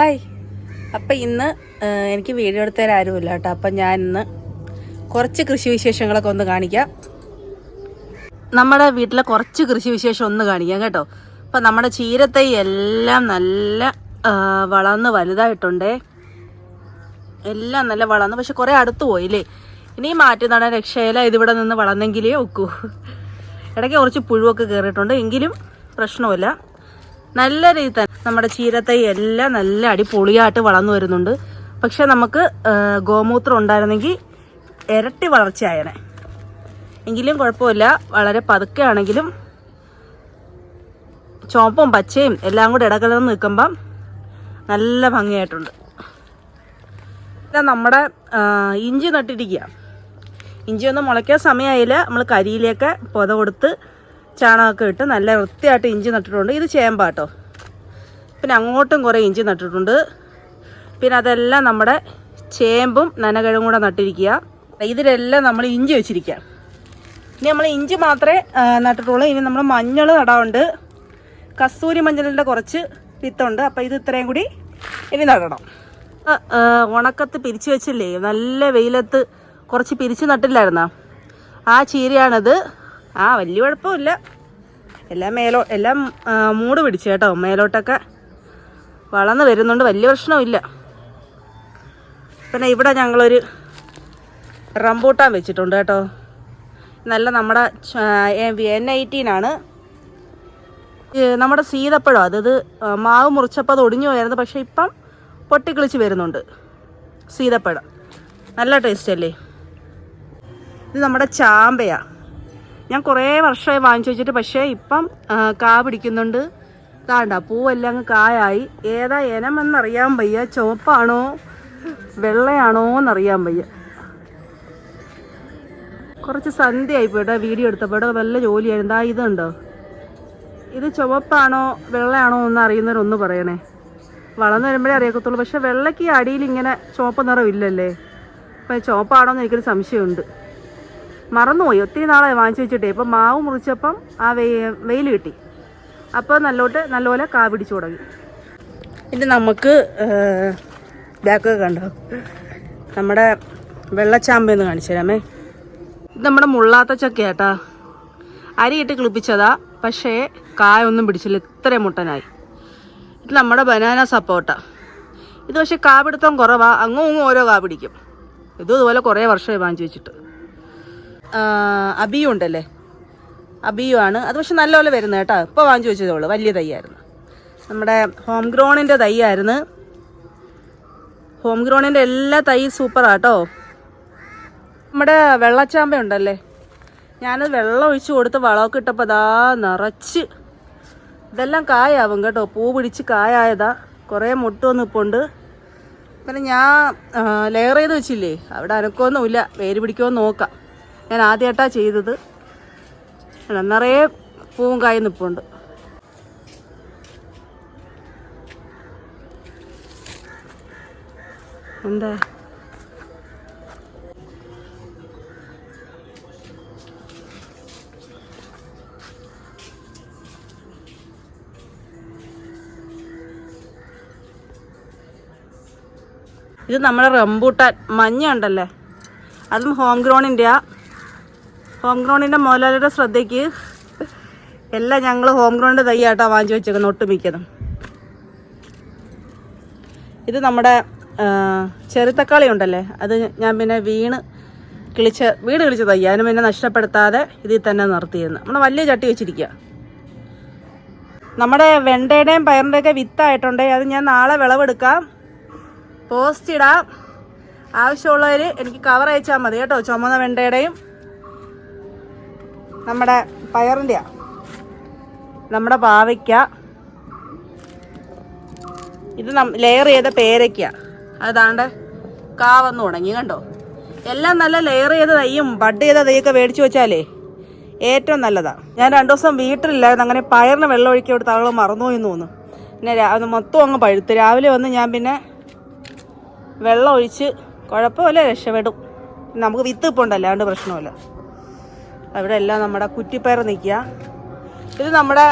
Hi അപ്പം ഇന്ന് എനിക്ക് വീഡിയോ എടുത്തരാൻ ആരുമില്ല കേട്ടോ. അപ്പം ഞാൻ ഇന്ന് കുറച്ച് കൃഷി വിശേഷങ്ങളൊക്കെ ഒന്ന് കാണിക്കാം. നമ്മുടെ വീട്ടിലെ കുറച്ച് കൃഷി വിശേഷം ഒന്ന് കാണിക്കാം കേട്ടോ. അപ്പം നമ്മുടെ ചീരത്തൈ എല്ലാം നല്ല വളർന്ന് വലുതായിട്ടുണ്ടേ. എല്ലാം നല്ല വളർന്ന് പക്ഷെ കുറേ അടുത്ത് പോയില്ലേ ഇനി മാറ്റി നടാൻ രക്ഷയില ഇതിവിടെ നിന്ന് വളർന്നെങ്കിലേ ഒക്കൂ. ഇടയ്ക്ക് കുറച്ച് പുഴുവൊക്കെ കയറിയിട്ടുണ്ട് എങ്കിലും പ്രശ്നമില്ല നല്ല രീതിയിൽ നമ്മുടെ ചീരത്തൈ എല്ലാം നല്ല അടിപൊളിയായിട്ട് വളർന്നു വരുന്നുണ്ട്. പക്ഷെ നമുക്ക് ഗോമൂത്രം ഉണ്ടായിരുന്നെങ്കിൽ ഇരട്ടി വളർച്ചയായനെ. എങ്കിലും കുഴപ്പമില്ല. വളരെ പതുക്കെ ആണെങ്കിലും ചുവപ്പും പച്ചയും എല്ലാം കൂടെ ഇടകലർന്ന് നിൽക്കുമ്പം നല്ല ഭംഗിയായിട്ടുണ്ട്. നമ്മുടെ ഇഞ്ചി നട്ടിരിക്കുക. ഇഞ്ചി ഒന്നും മുളയ്ക്കാൻ സമയമായില്ല. നമ്മൾ കരിയിലേക്ക് പൊത കൊടുത്ത് ചാണകമൊക്കെ ഇട്ട് നല്ല വൃത്തിയായിട്ട് ഇഞ്ചി നട്ടിട്ടുണ്ട്. ഇത് ചേമ്പാട്ടോ? പിന്നെ അങ്ങോട്ടും കുറേ ഇഞ്ചി നട്ടിട്ടുണ്ട്. പിന്നെ അതെല്ലാം നമ്മുടെ ചേമ്പും നനകഴും കൂടെ നട്ടിരിക്കുക. ഇതിലെല്ലാം നമ്മൾ ഇഞ്ചി വെച്ചിരിക്കുക. ഇനി നമ്മൾ ഇഞ്ചി മാത്രമേ നട്ടിട്ടുള്ളൂ. ഇനി നമ്മൾ മഞ്ഞൾ നടാറുണ്ട്. കസ്തൂരി മഞ്ഞളിന്റെ കുറച്ച് വിത്തുണ്ട്. അപ്പോൾ ഇത് ഇത്രയും കൂടി ഇനി നടണം. ഉണക്കത്ത് പിരിച്ചു വെച്ചില്ലേ? നല്ല വെയിലത്ത് കുറച്ച് പിരിച്ച് നട്ടില്ലായിരുന്നോ? ആ ചീരയാണിത്. ആ വലിയ കുഴപ്പമില്ല. എല്ലാം മേലോ എല്ലാം മൂട് പിടിച്ചു കേട്ടോ. മേലോട്ടൊക്കെ വളർന്ന് വരുന്നുണ്ട്. വലിയ പ്രശ്നമില്ല. പിന്നെ ഇവിടെ ഞങ്ങളൊരു റംബൂട്ടാൻ വെച്ചിട്ടുണ്ട് കേട്ടോ. നല്ല നമ്മുടെ എൻ എയ്റ്റീനാണ് നമ്മുടെ സീതപ്പഴം അതത് ആ, മാവ് മുറിച്ചപ്പോൾ അത് ഒടിഞ്ഞു പോയായിരുന്നു. പക്ഷേ ഇപ്പം പൊട്ടിക്കിളിച്ച് വരുന്നുണ്ട് സീതപ്പഴം. നല്ല ടേസ്റ്റ് അല്ലേ? ഇത് നമ്മുടെ ചാമ്പയാണ് ഞാൻ കുറേ വർഷമായി വാങ്ങിച്ചു വെച്ചിട്ട് പക്ഷേ ഇപ്പം കാ പിടിക്കുന്നുണ്ട്. കാണ്ട പൂവെല്ലാം അങ്ങ് കായായി. ഏതാ ഇനമെന്നറിയാൻ വയ്യ. ചുവപ്പാണോ വെള്ളയാണോ എന്നറിയാൻ വയ്യ. കുറച്ച് സന്ധ്യയായി പോയിട്ട് വീഡിയോ എടുത്തപ്പോൾ നല്ല ജോലിയായിരുന്നു ആ ഇതുണ്ടോ. ഇത് ചുവപ്പാണോ വെള്ളയാണോ എന്ന് അറിയുന്നവരൊന്ന് പറയണേ. വളർന്നു വരുമ്പോഴേ അറിയക്കത്തുള്ളൂ. പക്ഷെ വെള്ളയ്ക്ക് അടിയിൽ ഇങ്ങനെ ചുവപ്പ് നിറമില്ലല്ലേ അപ്പം ചുവപ്പാണോ എന്ന് എനിക്കൊരു സംശയമുണ്ട്. മറന്നുപോയി. ഒത്തിരി നാളായി വാങ്ങിച്ചു വെച്ചിട്ടേ. ഇപ്പം മാവ് മുറിച്ചപ്പം ആ വെയി വെയിൽ കിട്ടി. അപ്പോൾ നല്ലോട്ട് നല്ലപോലെ കാ പിടിച്ചു തുടങ്ങി. ഇത് നമുക്ക് ബാക്കൊക്കെ കണ്ടോ? നമ്മുടെ വെള്ളച്ചാമ്പെന്ന് കാണിച്ചു തരാമേ. ഇത് നമ്മുടെ മുള്ളാത്ത ചക്കയാട്ടാ. അരിയിട്ട് കിളിപ്പിച്ചതാ പക്ഷേ കായൊന്നും പിടിച്ചില്ല ഇത്രയും മുട്ടനായി. ഇത് നമ്മുടെ ബനാന സപ്പോട്ട ഇത് പക്ഷേ കാ പിടുത്തം കുറവാ അങ്ങും ഇങ്ങും ഓരോ കാ പിടിക്കും. ഇതും ഇതുപോലെ കുറേ വർഷമായി വാങ്ങിച്ചു വെച്ചിട്ട്. ആ, അബിയു ആണ് അത് പക്ഷെ നല്ലപോലെ വരുന്നത് കേട്ടോ. ഇപ്പോൾ വാങ്ങിച്ചു വെച്ചതേ വലിയ തൈയായിരുന്നു. നമ്മുടെ ഹോം ഗ്രോണിന്റെ തൈയായിരുന്നു ഹോം ഗ്രോണിന്റെ എല്ലാ തൈ സൂപ്പറാട്ടോ നമ്മുടെ വെള്ളച്ചാമ്പ ഉണ്ടല്ലേ? ഞാനത് വെള്ളം ഒഴിച്ച് കൊടുത്ത് വളമൊക്കെ ഇട്ടപ്പോൾ അതാ നിറച്ച്. ഇതെല്ലാം കായാവും കേട്ടോ. പൂ പിടിച്ച് കായായതാ. കുറേ മുട്ടൊന്നും ഇപ്പോൾ ഉണ്ട് പിന്നെ ഞാൻ ലെയർ ചെയ്ത് വെച്ചില്ലേ? അവിടെ അനക്കമൊന്നുമില്ല വേര് പിടിക്കുമോ നോക്കാം. ഞാൻ ആദ്യമായിട്ടാണ് ചെയ്തത്. അല്ല, നിറയെ പൂവും കായും നിൽപ്പുണ്ട് എന്താ? ഇത് നമ്മുടെ റംബൂട്ടാൻ മഞ്ഞ ഉണ്ടല്ലേ? അതും ഹോം ഗ്രോണിന്റെയാ ഹോം ഗ്രൗണ്ടിന്റെ മുതലാളിയുടെ ശ്രദ്ധയ്ക്ക് എല്ലാം ഞങ്ങൾ ഹോം ഗ്രൗണ്ട് തയ്യാട്ടാ വാങ്ങിച്ചു വെച്ചേക്കുന്നത് ഒട്ടുമിക്കതും. ഇത് നമ്മുടെ ചെറുത്തക്കാളി ഉണ്ടല്ലേ? അത് ഞാൻ പിന്നെ വീണ് കിളിച്ച് വീട് കിളിച്ച് തയ്യ. അതിന് പിന്നെ നഷ്ടപ്പെടുത്താതെ ഇതിൽ തന്നെ നിർത്തിയിരുന്നു നമ്മുടെ വലിയ ചട്ടി വെച്ചിരിക്കുക നമ്മുടെ വെണ്ടയുടെയും പയറിന്റെയൊക്കെ വിത്തായിട്ടുണ്ട്. അത് ഞാൻ നാളെ വിളവെടുക്കാം. പോസ്റ്റ് ഇടാം. ആവശ്യമുള്ളവർ എനിക്ക് കവർ അയച്ചാൽ മതി കേട്ടോ. ചുമന്ന വെണ്ടയുടെയും നമ്മുടെ പയറിന്റെയാ നമ്മുടെ പാവയ്ക്ക. ഇത് ലെയർ ചെയ്ത പേരയ്ക്ക. അതാണ്ട് കാവന്ന് തുടങ്ങി കണ്ടോ? എല്ലാം നല്ല ലെയർ ചെയ്ത തൈയും ബഡ് ചെയ്ത തൈയൊക്കെ മേടിച്ചു വെച്ചാലേ ഏറ്റവും നല്ലതാ. ഞാൻ രണ്ടു ദിവസം വീട്ടിലില്ലായിരുന്നു. അങ്ങനെ പയറിന് വെള്ളം ഒഴിക്കി കൊടുത്ത് മറന്നുപോയി എന്ന് തോന്നുന്നു. പിന്നെ അത് മൊത്തം അങ്ങ് പഴുത്ത്. രാവിലെ വന്ന് ഞാൻ പിന്നെ വെള്ളം ഒഴിച്ച് കുഴപ്പമില്ല രക്ഷപ്പെടും. നമുക്ക് വിത്ത് ഇപ്പോൾ ഉണ്ടല്ലാണ്ട് പ്രശ്നമില്ല. അവിടെ എല്ലാം നമ്മുടെ കുറ്റിപ്പയർ നിൽക്കുക. ഇത് നമ്മുടെ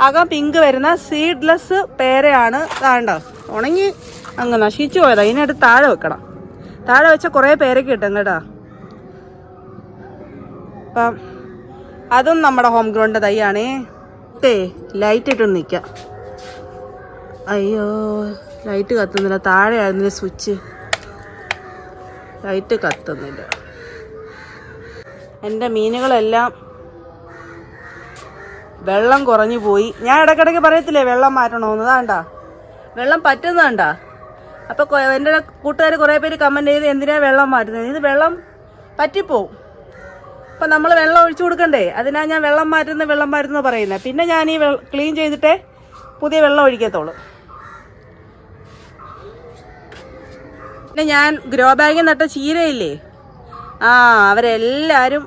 അകം പിങ്ക് വരുന്ന സീഡ്ലെസ് പേരയാണ്. താണ്ടോ ഉണങ്ങി അങ്ങ് നശിച്ചു പോയത്. അതിനായിട്ട് താഴെ വെക്കണം. താഴെ വെച്ച കുറേ പേരൊക്കെ കിട്ടും കേട്ടോ. അപ്പം അതും നമ്മുടെ ഹോം ഗ്രൗണ്ട് തൈയാണേ. ഏ ലൈറ്റ് ഇട്ടൊന്ന് നിൽക്കാം അയ്യോ ലൈറ്റ് കത്തുന്നില്ല. താഴെ ആയിരുന്നില്ല സ്വിച്ച് ലൈറ്റ് കത്തുന്നില്ല. എന്റെ മീനുകളെല്ലാം വെള്ളം കുറഞ്ഞു പോയി. ഞാൻ ഇടയ്ക്കിടയ്ക്ക് പറയത്തില്ലേ വെള്ളം മാറ്റണമെന്ന് അതാണ്ടാ വെള്ളം പറ്റുന്നതാണ്ടാ അപ്പോൾ എന്റെ കൂട്ടുകാർ കുറേ പേര് കമന്റ് ചെയ്ത് എന്തിനാ വെള്ളം മാറ്റുന്നത്? ഇത് വെള്ളം പറ്റിപ്പോവും. അപ്പം നമ്മൾ വെള്ളം ഒഴിച്ചു കൊടുക്കണ്ടേ? അതിനാ ഞാൻ വെള്ളം മാറ്റുന്ന വെള്ളം മാറ്റുന്ന പറയുന്നത് പിന്നെ ഞാൻ ഈ ക്ലീൻ ചെയ്തിട്ട് പുതിയ വെള്ളം ഒഴിക്കത്തുള്ളൂ. പിന്നെ ഞാൻ ഗ്രോ ബാഗിൽ നട്ട ചീരയില്ലേ? ആ അവരെല്ലാവരും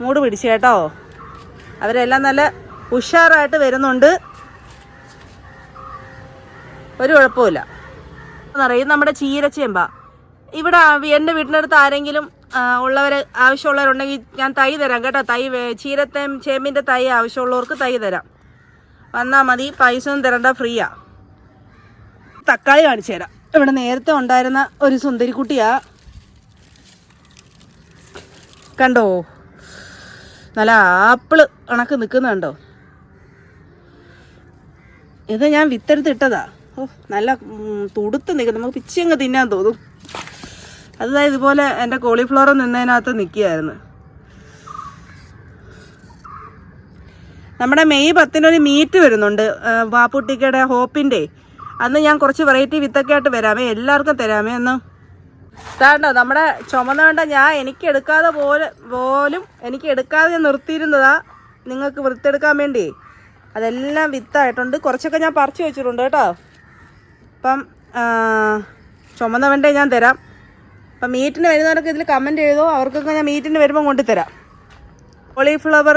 മൂട് പിടിച്ചു കേട്ടോ. അവരെല്ലാം നല്ല ഉഷാറായിട്ട് വരുന്നുണ്ട്. ഒരു കുഴപ്പമില്ല എന്നറിയും നമ്മുടെ ചീരച്ചേമ്പ. ഇവിടെ എന്റെ വീട്ടിനടുത്ത് ആരെങ്കിലും ഉള്ളവർ ആവശ്യമുള്ളവരുണ്ടെങ്കിൽ ഞാൻ തൈ തരാം കേട്ടോ. തൈ ചീരത്തേം ചേമ്പിന്റെ തൈ ആവശ്യമുള്ളവർക്ക് തൈ തരാം. വന്നാൽ മതി പൈസ ഒന്നും തരണ്ട ഫ്രീയാ. തക്കാളി കാണിച്ചു തരാം. ഇവിടെ നേരത്തെ ഉണ്ടായിരുന്ന ഒരു സുന്ദരിക്കുട്ടിയാ. കണ്ടോ? നല്ല ആപ്പിൾ കണക്ക് നിൽക്കുന്നുണ്ടോ ഇത് ഞാൻ വിത്തെടുത്ത് ഇട്ടതാ. ഓ നല്ല തുടുത്ത് നിൽക്കും നമുക്ക് പിച്ചി അങ്ങ് തിന്നാൻ തോന്നും. അതായത് ഇതുപോലെ എന്റെ കോളിഫ്ലവർ നിന്നതിനകത്ത് നിൽക്കുകയായിരുന്നു. നമ്മുടെ മെയ് പത്തിനൊരു മീറ്റ് വരുന്നുണ്ട് വാപ്പുട്ടിക്കയുടെ ഹോപ്പിന്റെ. അന്ന് ഞാൻ കുറച്ച് വെറൈറ്റി വിത്തൊക്കെ ആയിട്ട് വരാമേ. എല്ലാവർക്കും തരാമേ അന്ന്. താണ്ടോ നമ്മുടെ ചുമന്ന വേണ്ട ഞാൻ എനിക്ക് എടുക്കാതെ പോലെ പോലും എനിക്ക് എടുക്കാതെ ഞാൻ നിർത്തിയിരുന്നതാ നിങ്ങൾക്ക് വൃത്തെടുക്കാൻ വേണ്ടി. അതെല്ലാം വിത്തായിട്ടുണ്ട്. കുറച്ചൊക്കെ ഞാൻ പറിച്ചു വെച്ചിട്ടുണ്ട് കേട്ടോ. അപ്പം ചുമന്ന വേണ്ട ഞാൻ തരാം. അപ്പം മീറ്റിന് വരുന്നവരൊക്കെ ഇതിൽ കമന്റ് ചെയ്തോ അവർക്കൊക്കെ ഞാൻ മീറ്റിന് വരുമ്പോൾ കൊണ്ടുതരാം. കോളിഫ്ലവർ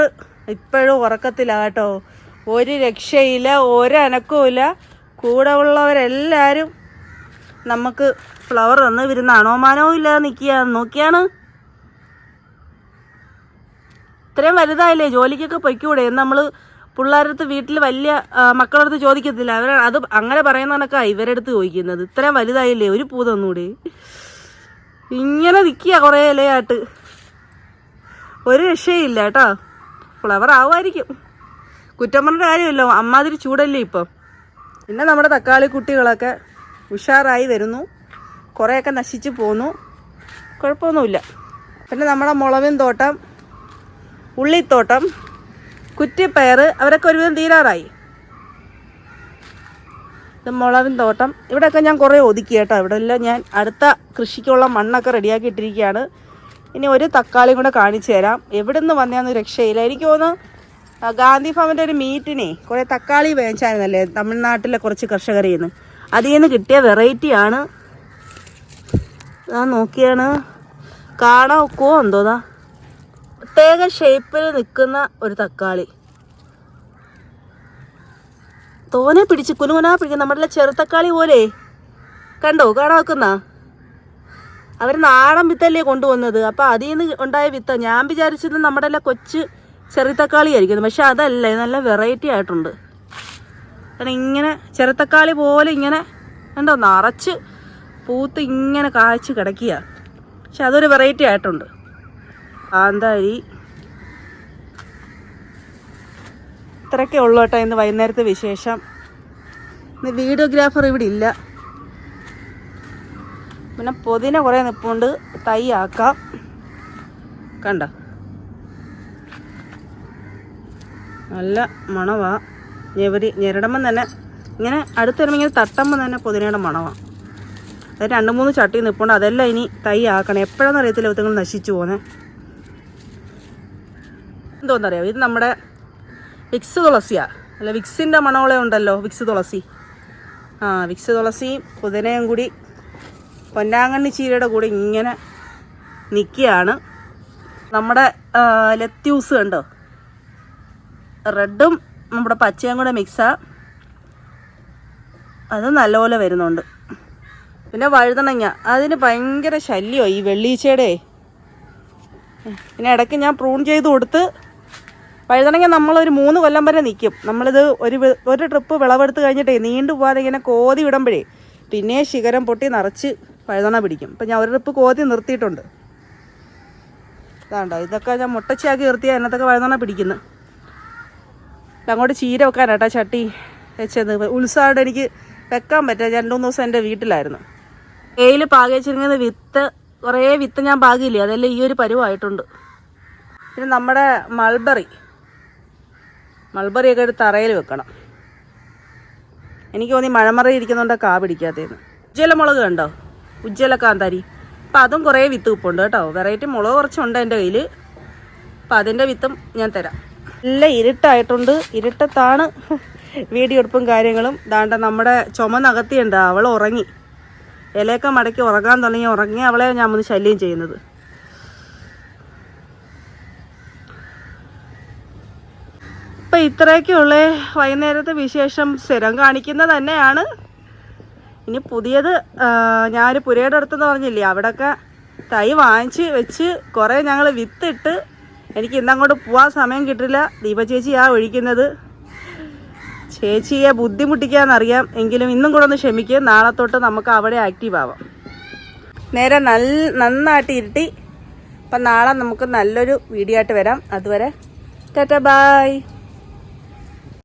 ഇപ്പോഴും ഉറക്കത്തില്ല കേട്ടോ. ഒരു രക്ഷയില്ല ഒരനക്കവുമില്ല. കൂടെ ഉള്ളവരെല്ലാവരും നമുക്ക് ഫ്ലവർ തന്ന് വരുന്ന അണോമാനോ ഇല്ലാതെ നിൽക്കുക നോക്കിയാണ്. ഇത്രയും വലുതായില്ലേ? ജോലിക്കൊക്കെ പൊയ്ക്കൂടെ? എന്ന് നമ്മൾ പിള്ളേരടുത്ത് വീട്ടിൽ വലിയ മക്കളടുത്ത് ചോദിക്കത്തില്ല. അവർ അത് അങ്ങനെ പറയുന്ന കണക്കാ ഇവരടുത്ത് ചോദിക്കുന്നത്. ഇത്രയും വലുതായില്ലേ? ഒരു പൂ തന്നൂടെ. ഇങ്ങനെ നിൽക്കുക കുറേ ഇലയായിട്ട് ഒരു രക്ഷയില്ല കേട്ടോ. ഫ്ലവർ ആവുമായിരിക്കും. കുറ്റം പറഞ്ഞ കാര്യമല്ലോ. അമ്മാതിരി ചൂടല്ലേ ഇപ്പം. പിന്നെ നമ്മുടെ തക്കാളി കുട്ടികളൊക്കെ ഉഷാറായി വരുന്നു. കുറേയൊക്കെ നശിച്ചു പോന്നു. കുഴപ്പമൊന്നുമില്ല. പിന്നെ നമ്മുടെ മുളവിൻ തോട്ടം ഉള്ളിത്തോട്ടം കുറ്റിപ്പയർ അവരൊക്കെ ഒരുവിധം തീരാറായി. ഇത് മുളവിൻ തോട്ടം. ഇവിടെയൊക്കെ ഞാൻ കുറേ ഒതുക്കി കേട്ടോ. ഇവിടെ എല്ലാം ഞാൻ അടുത്ത കൃഷിക്കുള്ള മണ്ണൊക്കെ റെഡിയാക്കി ഇട്ടിരിക്കുകയാണ് ഇനി ഒരു തക്കാളിയും കൂടെ കാണിച്ചു തരാം. എവിടെ നിന്ന് വന്നതെന്ന് രക്ഷയില്ല. എനിക്ക് തോന്നുന്നു ഗാന്ധി ഫാമിന്റെ ഒരു മീറ്റിനെ കുറേ തക്കാളി വേവിച്ചായിരുന്നല്ലേ? തമിഴ്നാട്ടിലെ കുറച്ച് കർഷകരിൽ നിന്ന് അതിൽ നിന്ന് കിട്ടിയ വെറൈറ്റിയാണ് ഞാൻ നോക്കിയാണ്. കാണാൻ ഒക്കുവോ എന്തോതാ പ്രത്യേക ഷേപ്പിൽ നിൽക്കുന്ന ഒരു തക്കാളി. തോനെ പിടിച്ച് കുനുകുനാ പിടിക്കും നമ്മുടെ ചെറുതക്കാളി പോലെ. കണ്ടോ? കാണാൻ വെക്കുന്ന അവർ നാടൻ വിത്തല്ലേ കൊണ്ടുവന്നത്. അപ്പോൾ അതിൽ നിന്ന് ഉണ്ടായ വിത്ത. ഞാൻ വിചാരിച്ചത് നമ്മുടെ എല്ലാം കൊച്ച് ചെറിയ തക്കാളി ആയിരിക്കും പക്ഷെ അതല്ല നല്ല വെറൈറ്റി ആയിട്ടുണ്ട്. കാരണം ഇങ്ങനെ ചെറുത്തക്കാളി പോലെ ഇങ്ങനെ കണ്ടോ നിറച്ച് പൂത്ത് ഇങ്ങനെ കായ്ച്ച് കിടക്കുക പക്ഷെ അതൊരു വെറൈറ്റി ആയിട്ടുണ്ട്. കാന്താരി. ഇത്രയൊക്കെ ഉള്ളു കേട്ടോ ഇന്ന് വൈകുന്നേരത്തെ വിശേഷം. ഇന്ന് വീഡിയോഗ്രാഫർ ഇവിടെ ഇല്ല. പിന്നെ പൊതിന കുറേ നിപ്പുണ്ട്. തൈ ആക്കാം. കണ്ട? നല്ല മണവാ. ഞെവരി ഞെരടുമ്പം തന്നെ ഇങ്ങനെ അടുത്ത് വരുമ്പോൾ ഇങ്ങനെ തട്ടുമ്പോൾ തന്നെ പുതിനയുടെ മണമാണ് അത് രണ്ട് മൂന്ന് ചട്ടി നിൽപ്പുണ്ട് അതെല്ലാം ഇനി തൈ ആക്കണം. എപ്പോഴാണെന്ന് അറിയത്തില്ല ഇതുങ്ങൾ നശിച്ചു പോകുന്നത് എന്തോന്നറിയാം? ഇത് നമ്മുടെ വിക്സ് തുളസിയാണ് അല്ല വിക്സിന്റെ മണവളെ ഉണ്ടല്ലോ വിക്സ് തുളസി. ആ വിക്സ് തുളസിയും പുതിനയും കൂടി പൊന്നാങ്കണ്ണി ചീരയുടെ കൂടെ ഇങ്ങനെ നിൽക്കുകയാണ് നമ്മുടെ ലത്യൂസ് കണ്ടോ? റെഡും നമ്മുടെ പച്ചയും കൂടെ മിക്സാ. അത് നല്ലപോലെ വരുന്നുണ്ട്. പിന്നെ വഴുതണങ്ങ അതിന് ഭയങ്കര ശല്യമാണ് ഈ വെള്ളീച്ചയുടെ പിന്നെ ഇടയ്ക്ക് ഞാൻ പ്രൂൺ ചെയ്ത് കൊടുത്ത് വഴുതണങ്ങ നമ്മളൊരു മൂന്ന് കൊല്ലം വരെ നിൽക്കും നമ്മളിത് ഒരു ഒരു ട്രിപ്പ് വിളവെടുത്ത് കഴിഞ്ഞിട്ടേ നീണ്ടു പോകാതെ ഇങ്ങനെ കോതി വിടുമ്പോഴേ പിന്നെ ശിഖരം പൊട്ടി നിറച്ച് വഴുതണ പിടിക്കും. ഇപ്പം ഞാൻ ഒരു ട്രിപ്പ് കോതി നിർത്തിയിട്ടുണ്ട്. ഇതാണ്ടോ ഇതൊക്കെ ഞാൻ മുട്ടച്ചയാക്കി നിർത്തിയാൽ അതിനകത്തൊക്കെ വഴുതണ പിടിക്കുന്നു. ഇപ്പം അങ്ങോട്ട് ചീര വെക്കാനാട്ടാ ചട്ടി വെച്ചത്. ഉത്സാഹമായിട്ട് എനിക്ക് വെക്കാൻ പറ്റുക രണ്ട് മൂന്ന് ദിവസം എന്റെ വീട്ടിലായിരുന്നു. ഏയിൽ പാകി വെച്ചിരിക്കുന്ന വിത്ത് കുറേ വിത്ത് ഞാൻ പാകിയില്ലേ? അതെല്ലാം ഈ ഒരു പരുവായിട്ടുണ്ട്. പിന്നെ നമ്മുടെ മൾബറി മൾബറിയൊക്കെ ഒരു തറയിൽ വെക്കണം. എനിക്ക് തോന്നി മഴമറ ഇരിക്കുന്നുണ്ട് കാ പിടിക്കാത്തതെന്ന്. ഉജ്ജ്വല മുളക് കണ്ടോ? ഉജ്ജ്വല കാന്താരി. അപ്പം അതും കുറേ വിത്ത് ഉപ്പുണ്ട് കേട്ടോ. വെറൈറ്റി മുളക് കുറച്ചുണ്ട് എന്റെ കയ്യിൽ അപ്പം അതിന്റെ വിത്തും ഞാൻ തരാം. നല്ല ഇരുട്ടായിട്ടുണ്ട്. ഇരുട്ടത്താണ് വീഡിയോ എടുപ്പും കാര്യങ്ങളും. ദാണ്ട നമ്മുടെ ചുമ നകത്തിയുണ്ട് അവൾ ഉറങ്ങി. ഇലയൊക്കെ മടക്കി ഉറങ്ങാൻ തുടങ്ങി. ഉറങ്ങി അവളെ ഞാൻ ഒന്ന് ശല്യം ചെയ്യുന്നത്. ഇപ്പം ഇത്രയൊക്കെയുള്ള വൈകുന്നേരത്തെ വിശേഷം. സ്ഥിരം കാണിക്കുന്നത് തന്നെയാണ്. ഇനി പുതിയത് ഞാനൊരു പുരയുടെ അടുത്തെന്ന് പറഞ്ഞില്ലേ? അവിടെയൊക്കെ തൈ വാങ്ങിച്ച് വെച്ച് കുറേ ഞങ്ങൾ വിത്തിട്ട് എനിക്ക് ഇന്നങ്ങോട്ട് പോവാൻ സമയം കിട്ടില്ല. ദീപ ചേച്ചി ആ ഒഴിക്കുന്നത്. ചേച്ചിയെ ബുദ്ധിമുട്ടിക്കാന്നറിയാം. എങ്കിലും ഇന്നും കൂടെ ഒന്ന് ക്ഷമിക്കുക നാളെ തൊട്ട് നമുക്ക് അവിടെ ആക്റ്റീവ് ആവാം. നേരെ നല്ല നന്നായിട്ട് ഇരുട്ടി. അപ്പം നാളെ നമുക്ക് നല്ലൊരു വീഡിയോ ആയിട്ട് വരാം. അതുവരെ ടാറ്റ ബായ്